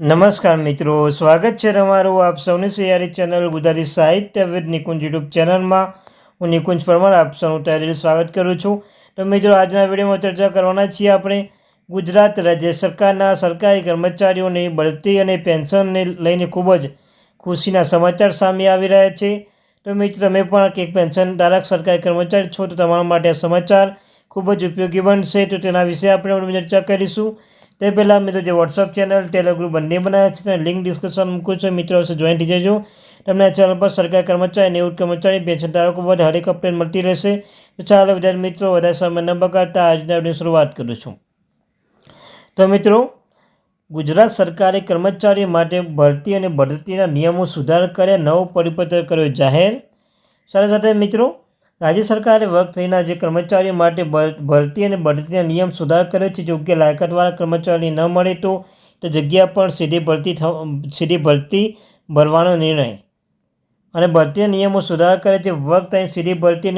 નમસ્કાર મિત્રો, સ્વાગત છે તમારું આપ સૌની સહિયારી ચેનલ ગુજરાતી સાહિત્ય વિદ નિકુંજ યુટ્યુબ ચેનલમાં. હું નિકુંજ પરમાર, આપ સૌનું તૈયારી સ્વાગત કરું છું. તો મિત્રો, આજના વિડીયોમાં ચર્ચા કરવાના છીએ આપણે ગુજરાત રાજ્ય સરકારના સરકારી કર્મચારીઓની બઢતી અને પેન્શનને લઈને ખૂબ જ ખુશીના સમાચાર સામે આવી રહ્યા છે. તો મિત્રો, તમે પણ એક પેન્શન ધારક સરકારી કર્મચારી છો તો તમારા માટે સમાચાર ખૂબ જ ઉપયોગી બનશે. તો તેના વિશે આપણે ચર્ચા કરીશું. તે પહેલાં મિત્રો જે વોટ્સઅપ ચેનલ ટેલિગ્રુપ બંને બનાવ્યા છે લિંક ડિસ્કશન મૂકું છું. મિત્રો જોઈન થઈ જજો. તમને ચેનલ પર સરકાર કર્મચારી નિવૃત્ત કર્મચારી પેન્શન ધારકો પર હરેક અપડેટ મળતી રહેશે. તો ચાલો વિદ્યાર્થી મિત્રો, વધારે સમય ન બગાડતા આજના વીડિયો શરૂઆત કરું છું. તો મિત્રો, ગુજરાત સરકારે કર્મચારીઓ માટે ભરતી અને ભરતીના નિયમો સુધાર કર્યા, નવો પરિપત્ર કર્યો જાહેર. સાથે સાથે મિત્રો રાજ્ય સરકારે વર્ગ થઈના જે કર્મચારીઓ માટે ભરતી અને બઢતીના નિયમ સુધાર કર્યો છે યોગ્ય લાયકાતવાળા કર્મચારી ન મળે તો, તે જગ્યા પર સીધી ભરતી સીધી ભરતી ભરવાનો નિર્ણય. અને ભરતીના નિયમો સુધાર કરે છે વર્ગ થઈને સીધી ભરતી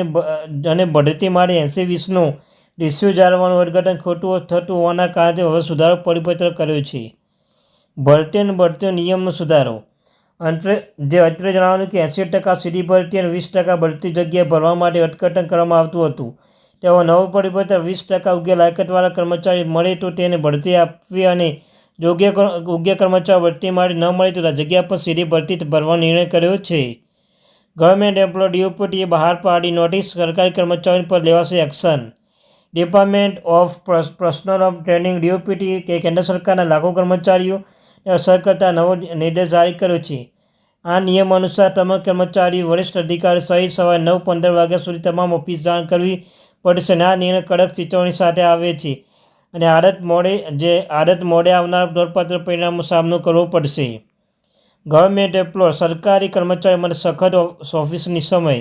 અને બઢતી માટે એંસી વીસનું રેશિયો જાળવવાનું અર્થઘટન ખોટું થતું હોવાના કારણે હવે સુધારો પરિપત્ર કર્યો છે. ભરતી અને બઢતીનો નિયમનો સુધારો. અંતરે જે અત્રે જણાવ્યું કે એંસી ટકા સીધી ભરતી અને વીસ ટકા ભરતી જગ્યાએ ભરવા માટે અટકટન કરવામાં આવતું હતું. તેઓ નવું પરિપત્ર વીસ ટકા યોગ્ય લાયકાતવાળા કર્મચારી મળે તો તેને ભરતી આપવી અને યોગ્ય યોગ્ય કર્મચારી ભરતી માટે ન મળે તો જગ્યા પર સીધી ભરતી ભરવાનો નિર્ણય કર્યો છે. ગવર્મેન્ટ એમ્પ્લોય ડીઓપીટીએ બહાર પાડી નોટિસ સરકારી કર્મચારીઓ પર લેવાશે action. Department of personnel of training DOPT કે કેન્દ્ર સરકારના લાખો કર્મચારીઓ અસર કરતા નવો નિર્દેશ જારી કર્યો છે. આ નિયમ અનુસાર તમામ કર્મચારીઓ, વરિષ્ઠ અધિકારી સહિત સવારે નવ પંદર વાગ્યા સુધી તમામ ઓફિસ જાણ કરવી પડશે અને આ નિર્ણય કડક ચેતવણી સાથે આવે છે. અને આડત મોડે, જે આડત મોડે આવનાર ધોરપાત્ર પરિણામનો સામનો કરવો પડશે. ગવર્મેન્ટ એમ્પ્લોયર, સરકારી કર્મચારીઓ માટે સખત ઓફિસની સમય.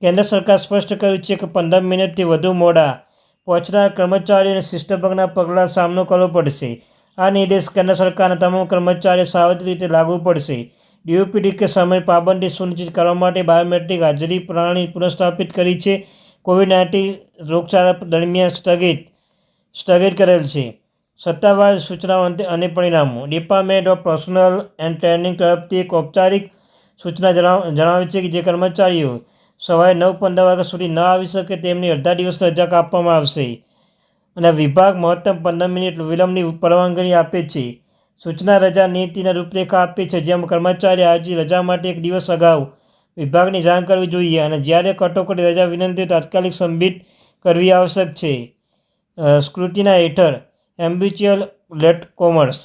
કેન્દ્ર સરકાર સ્પષ્ટ કર્યું છે કે પંદર મિનિટથી વધુ મોડા પહોંચનાર કર્મચારીઓને શિષ્ટભંગના પગલાં સામનો કરવો પડશે. આ નિર્દેશ કેન્દ્ર સરકારના તમામ કર્મચારીઓ સાવધ રીતે લાગુ પડશે. ડીઓપીડી કે સમય પાબંદી સુનિશ્ચિત કરવા માટે બાયોમેટ્રિક હાજરી પ્રણાલી પુનઃસ્થાપિત કરી છે. કોવિડ નાઇન્ટીન રોગચાળા દરમિયાન સ્થગિત સ્થગિત કરેલ છે. સત્તાવાર સૂચનાઓ અને પરિણામો. Department of personnel and training તરફથી એક ઔપચારિક સૂચના જણાવ, જણાવે છે કે જે કર્મચારીઓ સવારે નવ પંદર વાગ્યા સુધી ન આવી શકે, તેમની અડધા દિવસ રજા આપવામાં આવશે. અને વિભાગ મહત્તમ પંદર મિનિટ વિલંબની પરવાનગી આપે છે. સૂચના રજા નીતિના રૂપરેખા આપે છે, જેમ કર્મચારી આજે રજા માટે એક દિવસ અગાઉ વિભાગની જાણ કરવી જોઈએ અને જ્યારે કટોકટી રજા વિનંતી તાત્કાલિક સંબિત કરવી આવશ્યક છે. સ્કૃતિના હેઠળ એમ્બ્યુચ્યુઅલ લેટ કોમર્સ,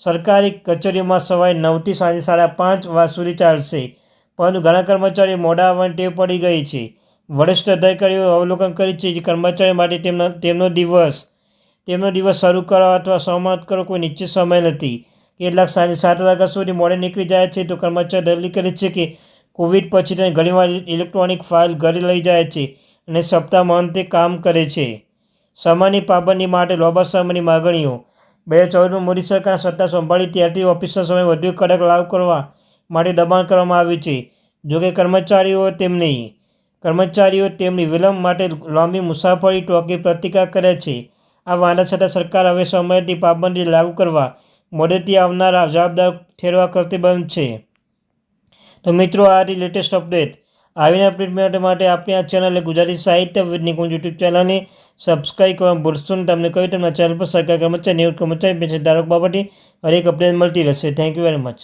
સરકારી કચેરીઓમાં સવારે નવથી સાંજે સાડા પાંચ વાર સુધી ચાલશે. પરંતુ ઘણા કર્મચારીઓ મોડા આવવાની ટેવ પડી ગઈ છે. વરિષ્ઠ અધિકારીઓ અવલોકન કરી છે જે કર્મચારીઓ માટે તેમનો તેમનો દિવસ તેમનો દિવસ શરૂ કરવા અથવા સમાપ્ત કરો કોઈ નિશ્ચિત સમય નથી. કેટલાક સાંજે સાત વાગ્યા સુધી મોડે નીકળી જાય છે તો કર્મચારી દલીલ કરે છે કે કોવિડ પછી તે ઘણીવાર ઇલેક્ટ્રોનિક ફાઇલ ઘરે લઈ જાય છે અને સપ્તાહમાં અંતે કામ કરે છે. સમયની પાબંદી માટે લોબા સમયની માગણીઓ. બે હજાર ચૌદમાં મોદી સરકાર સત્તા સંભાળી ત્યારથી ઓફિસનો સમય વધુ કડક લાગુ કરવા માટે દબાણ કરવામાં આવ્યું છે. જોકે કર્મચારીઓ તેમની કર્મચારીઓ તેમની વિલંબ માટે લાંબી મુસાફરી, ટોકી પ્રતિકાર કરે છે. આ વાંધા છતાં સરકાર હવે સમયથી પાબંદી લાગુ કરવા મોડેથી આવનારા જવાબદાર ઠેરવા પ્રતિબંધ છે. તો મિત્રો, આ હતી લેટેસ્ટ અપડેટ આવીને અપડેટ માટે આપણે આ ચેનલ ગુજરાતી સાહિત્ય નિકુંજ યુટ્યુબ ચેનલને સબસ્ક્રાઈબ કરવા ભૂલશો ને તમને કહ્યું તમને ચેનલ પર સરકાર કર્મચારી, નિવૃત્ત કર્મચારી પેન્શન ધારક બાબતે હરેક અપડેટ મળતી રહેશે. Thank you very much